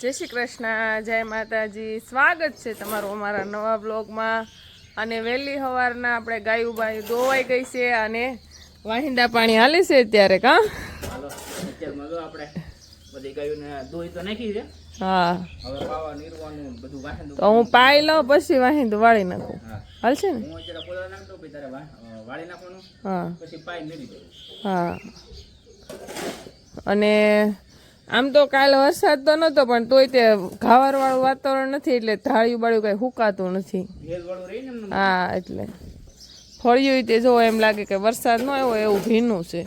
જય શ્રી કૃષ્ણ જય માતાજી. સ્વાગત છે તમારું અમારા નવા બ્લોગમાં અને વહેલી સવારના આપણે ગાયું બાયું દોવાઈ ગઈ છે અને વાહિંદા પાણી હાલે છે અત્યારે કા? તો હા. પાઈ લઉં પછી વાહિંદું વાળી નાખું. હાલશે ને? હું હા. અને આમ તો કાલ વરસાદ તો નહોતો પણ તોય તે ઘાવરવાળું વાતાવરણ નથી એટલે ધાળિયું બાળ્યું કાંઈ હુકાતું નથી. વાળું હા એટલે. ફળિયું તે જો એમ લાગે કે વરસાદ ન આવ્યો એવું ભીનું છે.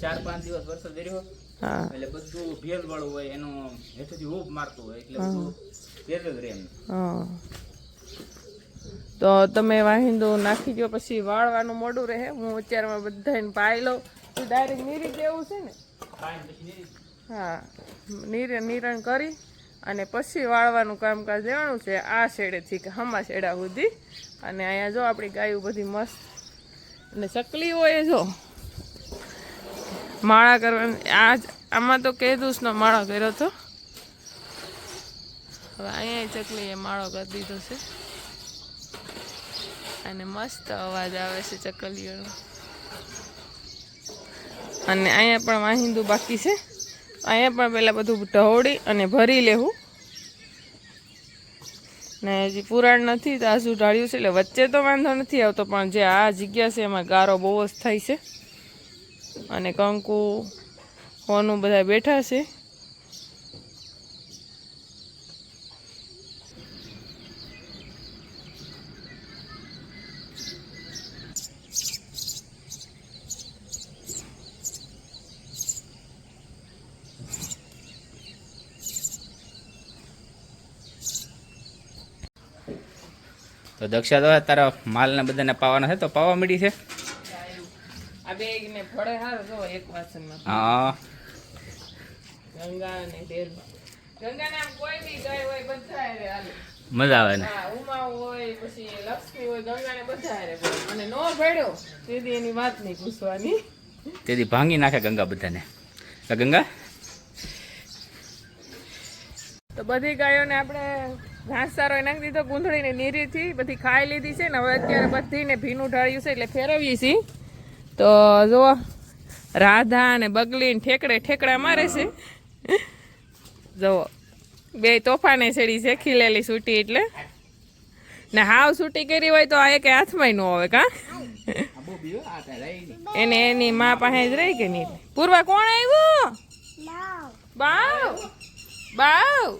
ચાર પાંચ દિવસ વરસાદ રહ્યો હા. એટલે બધું ભેજ વાળું હોય એનો હેઠેથી હૂપ મારતું હોય એટલે બધું ભેજ જ રહે હા. તો તમે વાહિંદો નાખી દો પછી વાળવાનું મોડું રહે. હું અત્યારમાં બધાને પાઈ લઉં તું ડાયરેક્ટ નીરી દેવું છે ને હા નિરણ નિરણ કરી અને પછી વાળવાનું કામકાજ લેવાનું છે આ શેડેથી કે હમા શેડા સુધી. અને અહીંયા જો આપણી ગાયું બધી મસ્ત અને ચકલી હોય જો. માળા કરવાની આ આમાં તો કેદુસનો માળો કર્યો હતો હવે અહીંયા ચકલીએ માળો કરી દીધો છે. અને મસ્ત અવાજ આવે છે ચકલીઓનો. અને અહીંયા પણ વાહિંદુ બાકી છે. અહીંયા પણ પહેલાં બધું ઢવળી અને ભરી લેવું. ને હજી પુરાણ નથી તાજું ઢાળ્યું છે? એટલે વચ્ચે તો વાંધો નથી આવતો, પણ જે આ જગ્યા છે એમાં ગારો બહુ જ થાય છે. અને કંકુ, હોનું બધા બેઠા છે. દક્ષા તો તારા માલને બધાને પાવાના છે તો પાવા મળી છે? હા. મજા આવે ને? હોય પછી લક્ષ્મી હોય ગંગાને બધા અને નો ભેડ્યો તેથી એની વાત નહીં પૂછવાની. તેથી ભાંગી નાખે ગંગા બધાને. ગંગા? તો બધી ગાયોને આપણે ઘાસચારો નાખી દીધો ગૂંથળીને નીરીથી બધી ખાઈ લીધી છે ને હવે અત્યારે બધીને ભીનું ઢાળ્યું છે એટલે ફેરવીએ છીએ. તો જુઓ રાધા અને બગલી ને ઠેકડે ઠેકડા મારે છે. જુઓ બે તોફાને છેડી છે ખીલેલી સૂટી એટલે. ને હાવ સૂટી કરી હોય તો આ એક હાથમાં ન આવે કા? એને એની મા પાસે જ રહી કે નહીં? પૂર્વા કોણ આવ્યું? બાવ. બાવ.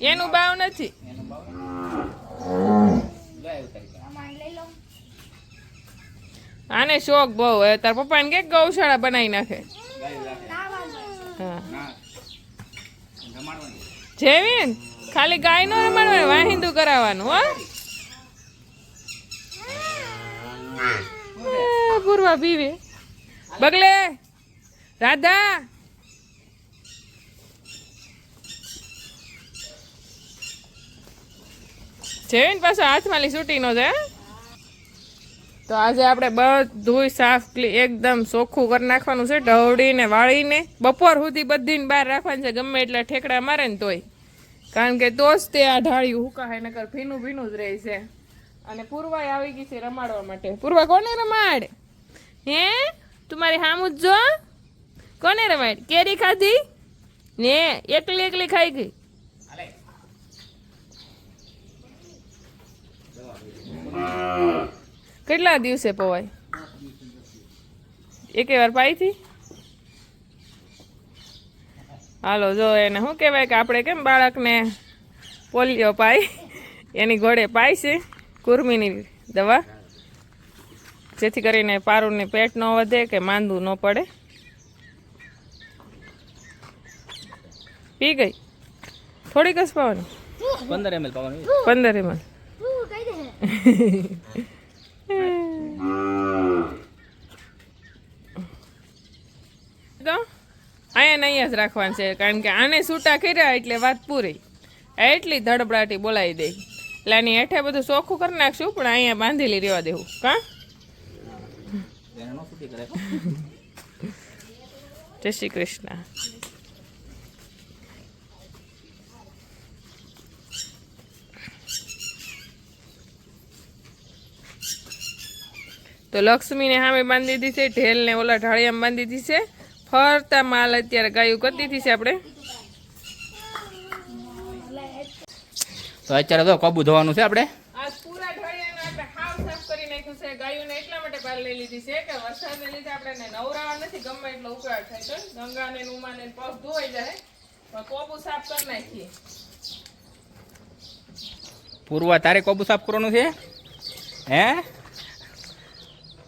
એનું ભાવ નથી. આને શોખ બહુ હવે તાર પપ્પાને કે ગૌશાળા બનાવી નાખે. હા. જેવીન ખાલી ગાય નો રમાડવાનું વાહિંદુ કરાવવાનું, હો. પૂર્વા પીવે. બગલે, રાધા. જેવીન પાછો હાથમાં લી છૂટીનો છે તો આજે આપણે બધું સાફ એકદમ ચોખ્ખું કરી નાખવાનું છે ઢવડીને વાળીને. બપોર સુધી બધીને બહાર રાખવાનું છે, ગમે એટલા ઠેકડા મારે ને તોય. કારણ કે તો જ તે આ ઢાળિયું હુકાય, નકર ભીનું ભીનું જ રહે છે. અને પૂર્વાય આવી ગઈ છે રમાડવા માટે. પૂર્વા કોને રમાડ? હે? તું મારી હામું જો. કોને રમાડ? કેરી ખાધી? ને, એકલી એકલી ખાઈ ગઈ. કેટલા દિવસે પવાય? એકે વાર પાઈથી હાલો જો એને શું કહેવાય કે આપણે કેમ બાળકને પોલિયો પાય? એની ઘોડે પાય છે કુર્મીની દવા. જેથી કરીને પારુને પેટ ન વધે કે માંદું ન પડે. પી ગઈ? થોડીક જ પાવાની. પંદર એમએલ પાવાનું પંદર એમાં તો અહીંયા અહીંયા જ રાખવાનું છે કારણ કે આને છૂટા કર્યા એટલે વાત પૂરી. એટલી ધડબડાટી બોલાવી દે. એટલે આની હેઠે બધું ચોખ્ખું કરી નાખશું પણ અહીંયા બાંધેલી રહેવા દેવું. કા? જય શ્રી કૃષ્ણ. તો લક્ષ્મીને સામે બાંધી દીધી છે ઢેલને ઓલા ઢાળિયામાં બાંધી દીધી છે. ફરતા માલ અત્યારે ગાયું કરી દીધી છે આપણે. તો અત્યારે તો કબૂ ધોવાનું છે આપણે. ગાયોને એટલા માટે બહાર લઈ લીધી છે કે વરસાદને લીધે આપણે નવરાવા નથી ગમે એટલો ઉકળાટ થાય તો. ગંગાને ઉમાને પગ ધોવાઈ જાય. પણ કોબુ સાફ કરી નાખીએ. પૂર્વા તારે કબૂ સાફ કરવાનું છે? હે?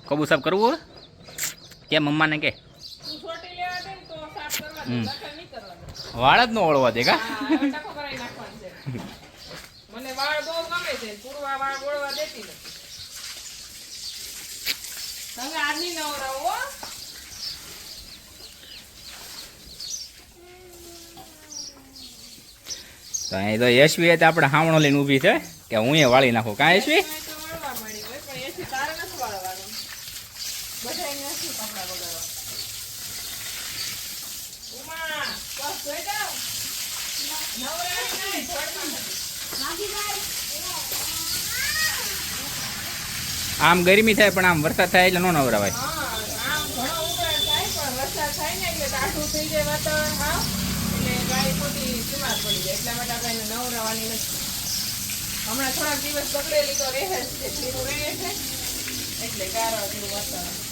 કબૂ સાફ કરવું કે મમ્માને કે? વાળ જ ન ઓળવા દે કા? હા, હવે ટકો કરાવી નાખવાનું છે. મને વાળ બહુ ગમે છે પૂર્વા વાળ બોળવા દેતી નથી. તમે આજની નવરાવો તો અહીં તો યશવી તો આપણે હાવણો લઈને ઊભી છે કે હું એ વાળી નાખું. કાં યશવી એમાં તો વળવા મળી હોય પણ એથી તારે નથી વાળવાનું બધાય નથી કપડાં બગાડવા ઉમા બસ જોઈ જાઓ નવરાવી નહીં જોડમાં નથી. આમ ગરમી થાય, પણ આમ વરસાદ થાય એટલે ન નવરાવાય. હમણાં થોડાક દિવસ બગડેલી તો રહે છે, એટલે ગારવા જેવું વાતાવરણ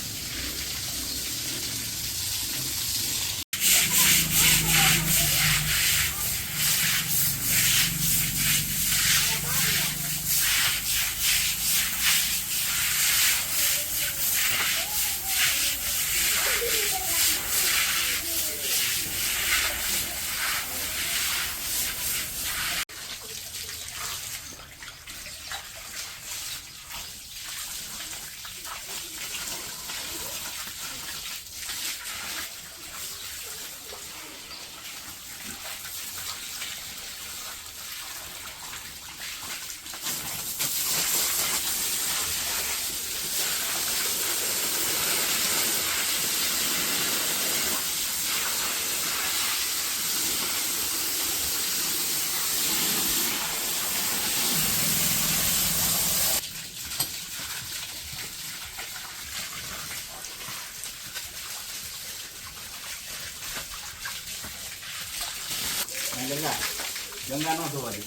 ગંગા ગંગા ન ધોવા દે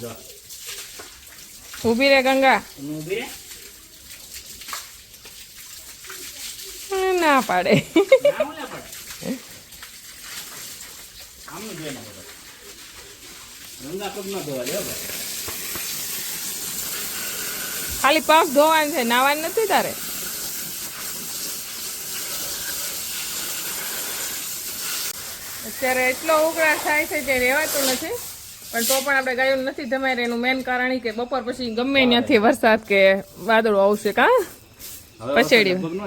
જો. ઊભી રે ગંગા. ઊભી રે? ના પાડે. ખાલી પગ ધોવાનું છે નાવાનું નથી તારે? અત્યારે એટલો ઉકળાટ થાય છે જે રહેવાતું નથી. પણ તો પણ આપણે ગાયું નથી જમાય એનું મેન કારણ કે બપોર પછી ગમે ત્યાંથી વરસાદ કે વાદળો આવશે કા? પછેડી. પણ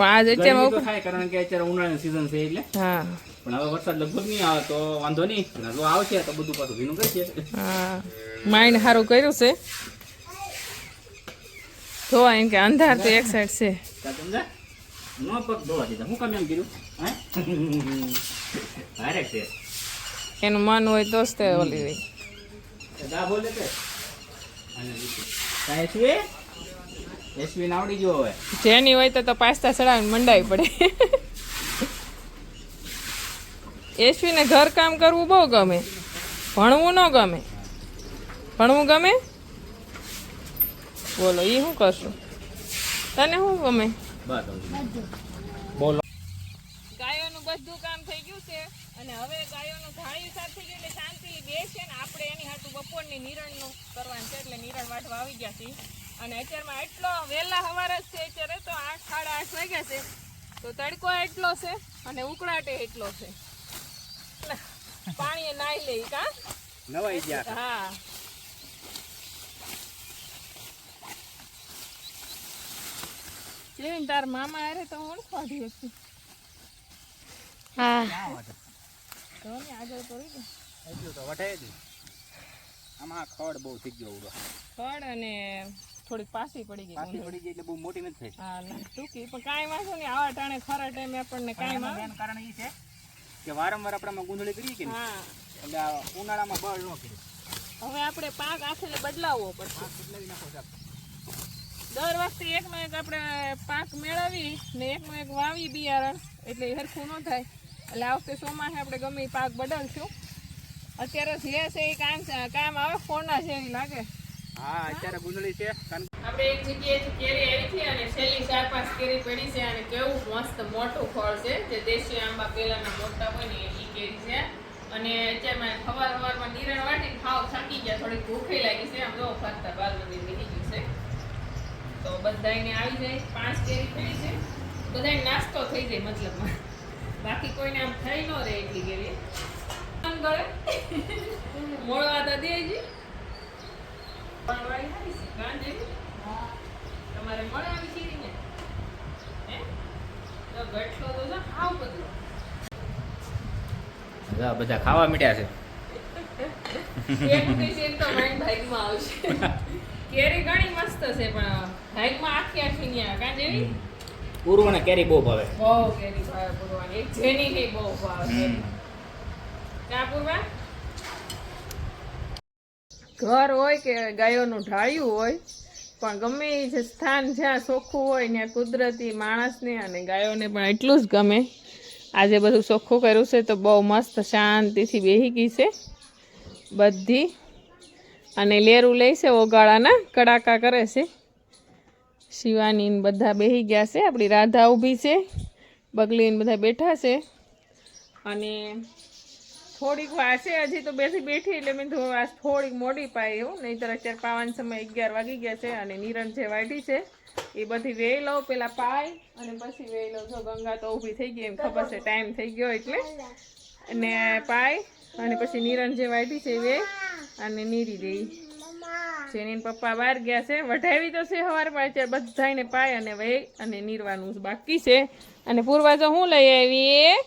આજ તો થાય કારણ કે અત્યારે ઉનાળાની સીઝન છે એટલે. હા. પણ હવે વરસાદ લગભગ નહીં આવે તો વાંધો નહીં. જો આવશે તો બધું પાછું ભીનું કરશે. હા. માઇન્ડ સારું કર્યું છે. જોવા એમ કે અંધાર તો એક સાઈડ છે. સમજા? નો પગ ધોવા દીધા હું કામ એમ કીધું હે? ડાયરેક્ટ છે. એનું મન હોય તો જ તે ઓલી હોય. દા બોલે તે. અને લીધું કાંઈ એસવી નાવડી જો હવે. જેની હોય તો તો પાસ્તા ચડાવીને મંડાવી પડે. એશ્વીને ઘર કામ કરવું બહુ ગમે. ભણવું ન ગમે. ભણવું ગમે? બોલો એ શું કરશું? તને શું ગમે? બોલો. ગાયોનું બધું કામ થઈ ગયું છે અને હવે ગાયોનું ધાણી સાફ થઈ ગયું એટલે શાંતિ બેસે ને આપણે એની હાટું બપોરની નિરણનું કરવાનું છે એટલે નિરણ વાટવા આવી ગયા છીએ. અને અત્યારમાં એટલો વહેલા સવાર જ છે અત્યારે તો આઠ સાડા આઠ વાગ્યા છે. તો તડકો એટલો છે અને ઉકળાટે એટલો છે. એટલે નાહી નાઈ લઈ કા? નવાઈ ગયા. હા. જેવીને તાર મામા હારે તો હું. ઓળખવાથી હતી? તો ને આગળ કરી દે એટલું તો વટાઈ દે. આમાં ખડ બહુ થઈ ગયો ઉડો. ખડ અને થોડીક પાસી પડી ગઈ પાછી ઊંધી. પડી ગઈ એટલે બહુ મોટી નથી થઈ. હા ના ટૂંકી. પણ કાંઈ વાંધો નહીં. આવા ટાણે ખરા ટાઈમે આપણને કાંઈ વાંધો કારણ એ છે કે વારંવાર આપણામાં ગુંદળી કરીએ કે હા. એટલે ઉનાળામાં બળ ન કર્યું હવે આપણે પાક આખરે બદલાવવો પડશે. બદલાવી નાખો સાહેબ. દર વખતે એકનો એક આપણે પાક મેળવી ને એકનો એક વાવી બિયારણ એટલે હરખું ન થાય. એટલે આ વખતે ચોમાસે આપણે ગમે એ પાક બદલશું. અત્યારે જે છે એ કામ કામ આવે ફોરના છે એવી લાગે. હા અત્યારે ગુંદળી છે. આપણે એક જગ્યાએથી કેરી આવી છે અને છેલ્લી ચાર પાંચ કેરી પડી છે અને કેવું મસ્ત મોટું ફળ છે. જે દેશી આંબા પેલાના મોટા હોય ને એ કેરી છે. અને અત્યારે સવાર સવારમાં નિરણ વાટીને ખાવ થાકી ગયા થોડીક ભૂખે લાગી છે. આમ જો ફરતા બાલ મંદિર નીકળી ગયું છે. તો બધાને આવી જાય પાંચ કેરી થઈ છે. બધાને નાસ્તો થઈ જાય મતલબમાં. બાકી કોઈને આમ થઈ ન રહે એટલી કેરી. આમ ગળે તો દેજી તમારે મળે આવી ખીરી ને હે? તો ગઠલો તો જો હાવ બધું. બધા ખાવા મીઠ્યા છે. એક પીસ એક તો માઇન્ડ ભાઈમાં આવશે. કેરી ઘણી મસ્ત છે પણ ભાગમાં આખી આખી ની આવે કાં જેવી? પૂર્વને કેરી બહુ ભાવે. બહુ કેરી ભાવે પૂરવાની. એક જેની ની બહુ ભાવે ક્યાં પૂરવા? ઘર હોય કે ગાયોનું ઢાળ્યું હોય પણ ગમે એ જે સ્થાન જ્યાં ચોખ્ખું હોય ત્યાં કુદરતી માણસને અને ગાયોને પણ એટલું જ ગમે. આજે બધું ચોખ્ખું કર્યું છે તો બહુ મસ્ત શાંતિથી બેહી ગઈ છે બધી. અને લેરું લે છે ઓગાળાના કડાકા કરે છે. શિવાની બધા બેહી ગયા છે. આપણી રાધા ઊભી છે. બગલીને બધા બેઠા છે. અને થોડીક છે હજી તો બેસી બેઠી એટલે મેં આ થોડીક મોડી પાઈ એવું નહીંતર અત્યારે પાવાન સમય અગિયાર વાગી ગયા છે અને નિરણ જે વાઢી છે એ બધી વેઈ લઉં. પેલા પાય અને પછી વેઈ લઉં. જો ગંગા તો ઊભી થઈ ગઈ એમ ખબર છે, ટાઈમ થઈ ગયો એટલે. અને પાય અને પછી નિરણ જે વાઢી છે એ અને નીરી દઈ. જેની પપ્પા બહાર ગયા છે. વઢાવી તો છે સવાર અત્યારે બધાને પાય અને વહી અને નીરવાનું બાકી છે. અને પૂર્વા જો હું લઈ આવી?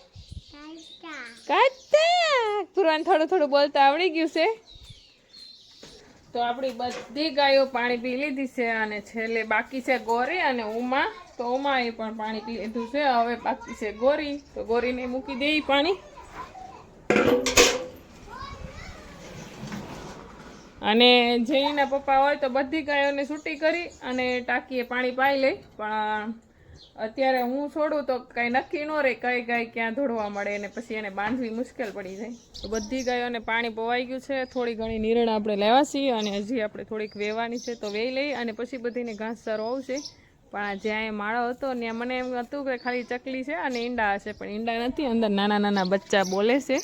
કાચા. પૂર્વાને થોડું થોડું બોલતા આવડી ગયું છે. તો આપણી બધી ગાયો પાણી પી લીધી છે અને છેલ્લે બાકી છે ગોરી અને ઉમા. તો ઉમાએ પણ પાણી પી લીધું છે. હવે બાકી છે ગોરી. તો ગોરીને મૂકી દઈ પાણી. અને જેના પપ્પા હોય તો બધી ગાયોને છૂટી કરી અને ટાંકીએ પાણી પાઈ લઈ. પણ અત્યારે હું છોડું તો કાંઈ નક્કી ન રહે કઈ ગાય ક્યાં ધોડવા મળે અને પછી એને બાંધવી મુશ્કેલ પડી જાય. તો બધી ગાયોને પાણી પવાઈ ગયું છે. થોડી ઘણી નિરણ આપણે લેવા છીએ અને હજી આપણે થોડીક વેવાની છે તો વેઈ લઈ અને પછી બધીને ઘાસ સારો આવશે. પણ જ્યાં એ માળો હતો ત્યાં મને એમ હતું કે ખાલી ચકલી છે અને ઈંડા હશે. પણ ઈંડા નથી. અંદર નાના નાના બચ્ચા બોલે છે.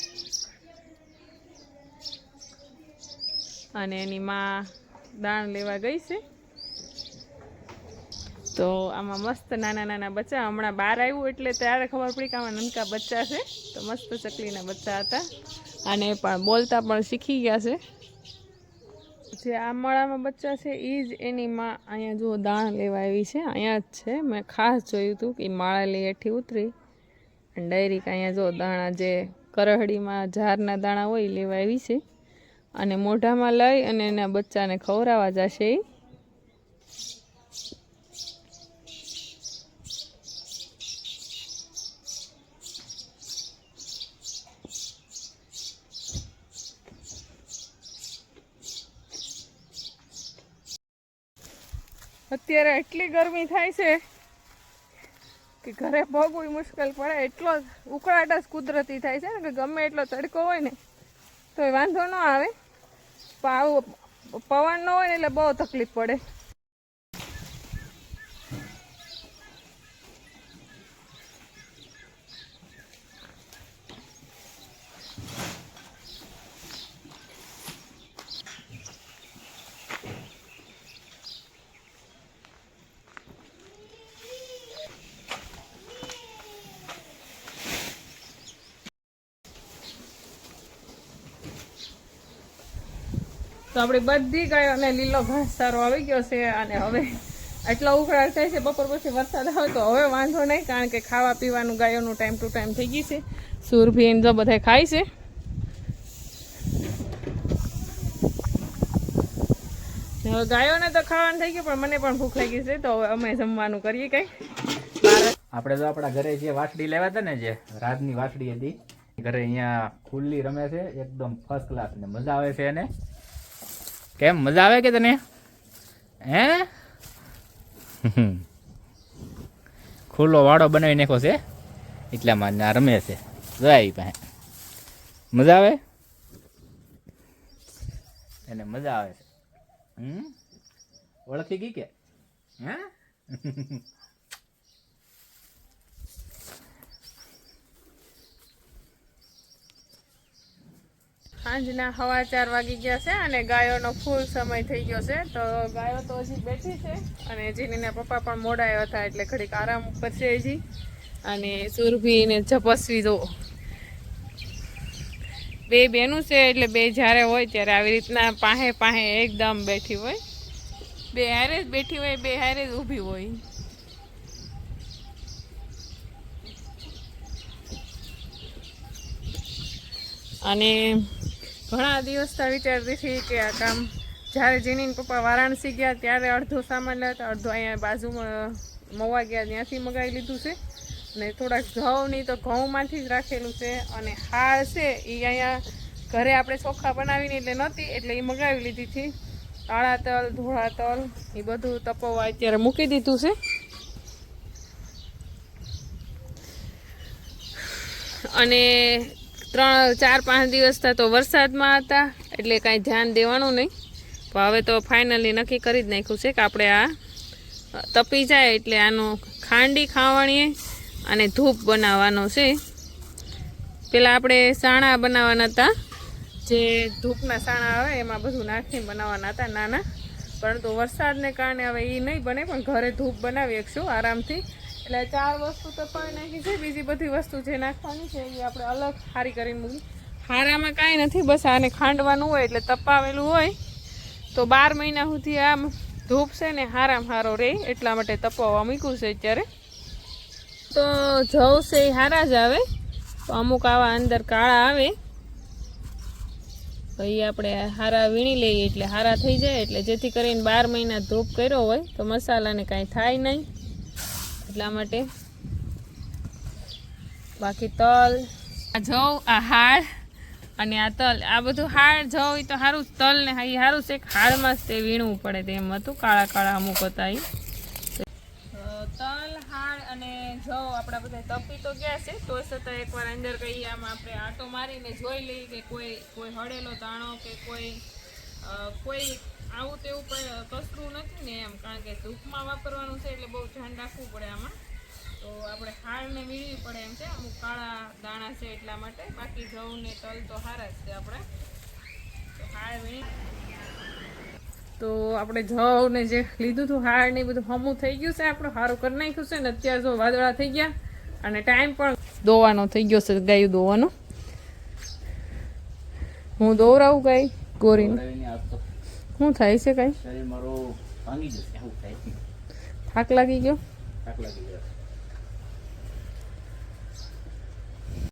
અને એની માં દાણ લેવા ગઈ છે. તો આમાં મસ્ત નાના નાના બચ્ચા, હમણાં બહાર આવ્યું એટલે ત્યારે ખબર પડી કે આમાં નનકા બચ્ચા છે. તો મસ્ત ચકલીના બચ્ચા હતા. અને પણ બોલતા પણ શીખી ગયા છે. જે આ માળામાં બચ્ચા છે એ જ એની માં અહીંયા જુઓ દાણ લેવા આવી છે. અહીંયા જ છે. મેં ખાસ જોયું હતું કે માળા લઈ હેઠી ઉતરી. અને ડાયરેક્ટ અહીંયા જો દાણા જે કરહડીમાં ઝારના દાણા હોય લેવા આવી છે. અને મોઢામાં લઈ અને એના બચ્ચાને ખવડાવવા જશે અત્યારે એટલી ગરમી થાય છે કે ઘરે ભોગવું મુશ્કેલ પડે. એટલો ઉકળાટ જ કુદરતી થાય છે ને કે ગમે એટલો તડકો હોય ને તો એ વાંધો ન આવે. આવું પવન ન હોય એટલે બહુ તકલીફ પડે. તો આપણી બધી ગાયોને લીલો ઘાસ સારો આવી ગયો છે અને હવે એટલો ઉકળાટ થાય છે, બપોર પછી વરસાદ આવે તો હવે વાંધો નહીં, કારણ કે ખાવા પીવાનું ગાયોનું ટાઈમ ટુ ટાઈમ થઈ ગઈ છે. સુરભી એમ તો બધા ખાય છે. હવે ગાયોને તો ખાવાનું થઈ ગયું, પણ મને પણ ભૂખ લાગી છે, તો હવે અમે જમવાનું કરીએ કંઈ. આપણે તો આપણા ઘરે જે વાસડી લેવા હતા ને જે રાતની વાસડી હતી ઘરે અહીંયા ખુલ્લી રમે છે, એકદમ ફર્સ્ટ ક્લાસ ને મજા આવે છે એને. કેમ, મજા આવે કે તને? હે. ખુલ્લો વાડો બનાવી નાખ્યો છે. એટલામાં ના રમે છે. જાય પાસે. મજા આવે? એને મજા આવે છે. હમ? ઓળખી ગઈ કે? હે? સાંજના હવા ચાર વાગી ગયા છે અને ગાયોનો ફૂલ સમય થઈ ગયો છે. તો ગાયો તો હજી બેઠી છે અને જીનીના પપ્પા પણ મોડા હતા એટલે ઘડીક આરામ ઉપર છે હજી. અને સુરભીને જપસવી દો બે બેનું છે એટલે બે જ્યારે હોય ત્યારે આવી રીતના પાહે પાહે એકદમ બેઠી હોય. બે હારે જ બેઠી હોય, બે હારે જ ઊભી હોય. અને ઘણા દિવસથી વિચારતી હતી કે આ કામ જ્યારે જીનીન પપ્પા વારાણસી ગયા ત્યારે અડધો સામાન લેતા, અડધો અહીંયા બાજુમાં મવા ગયા, ત્યાંથી મગાવી લીધું છે. અને થોડાક ઘઉંની તો ઘઉંમાંથી જ રાખેલું છે અને હાળ છે એ અહીંયા ઘરે આપણે ચોખા બનાવીને એટલે નહોતી, એટલે એ મગાવી લીધી હતી. કાળા તલ ધોળા તલ એ બધું તપોવા અત્યારે મૂકી દીધું છે. અને ત્રણ, ચાર, પાંચ દિવસ થયા તો વરસાદમાં હતા, એટલે કાંઈ ધ્યાન દેવાનું નહીં. પણ હવે તો ફાઇનલી નક્કી કરી જ નાખ્યું છે કે આપણે આ તપી જાય એટલે આનું ખાંડી ખાવાણીએ અને ધૂપ બનાવવાનો છે. પહેલાં આપણે સાણા બનાવવાના હતા, જે ધૂપના સાણા આવે એમાં બધું નાખીને બનાવવાના હતા નાના. પરંતુ વરસાદને કારણે હવે એ નહીં બને, પણ ઘરે ધૂપ બનાવી શકશું આરામથી. એટલે ચાર વસ્તુ તપાવી નાખી છે. બીજી બધી વસ્તુ જે નાખવાની છે એ આપણે અલગ હારી કરીને મૂકી. હારામાં કાંઈ નથી, બસ આને ખાંડવાનું હોય એટલે તપાવેલું હોય. તો બાર મહિના સુધી આમ ધૂપ છે ને હારામ હારો રહે એટલા માટે તપાવવા મૂક્યું છે અત્યારે. તો જવ છે એ હારા જ આવે. તો અમુક આવા અંદર કાળા આવે. તો એ આપણે હારા વીણી લઈએ એટલે હારા થઈ જાય. એટલે જેથી કરીને બાર મહિના ધૂપ કર્યો હોય તો મસાલાને કાંઈ થાય નહીં. એટલા માટે. બાકી તલ. આ જવ આ હાળ અને આ તલ. આ બધું હાળ જવ એ તો સારું તલ ને એ સારું છે. હાળમાં જ તે વીણવું પડે તેમ હતું કાળા કાળા અમુક હતા એ તલ હાળ અને જવ આપણા બધા તપી તો ગયા છે. તો છતાં એકવાર અંદર કહીએ આમ આપણે આટો મારીને જોઈ લઈએ કે કોઈ કોઈ હળેલો દાણો કે કોઈ કોઈ આવું તેવું કસરું નથી ને એમ, કારણ કે ધૂપમાં વાપરવાનું છે એટલે બહુ ધ્યાન રાખવું પડે આમાં. તો આપણે હાળને વીણવી પડે એમ છે, અમુક કાળા દાણા છે એટલા માટે. બાકી ઘઉં ને તલ તો સારા જ છે આપણે. તો હાળ વીણી. તો આપણે જવ ને જે લીધું હતું હાર ને બધું હમું થઈ ગયું છે આપણું સારું કરી નાખ્યું છે ને અત્યારે જો વાદળા થઈ ગયા અને ટાઈમ પણ દોવાનો થઈ ગયો છે, ગાયું દોવાનો. હું દોરાવું ગાય ગોરીને. શું થાય છે કાંઈ? શરીર મારું ભાંગી જશે આવું થાય થાક લાગી ગયો? થાક લાગી ગયો.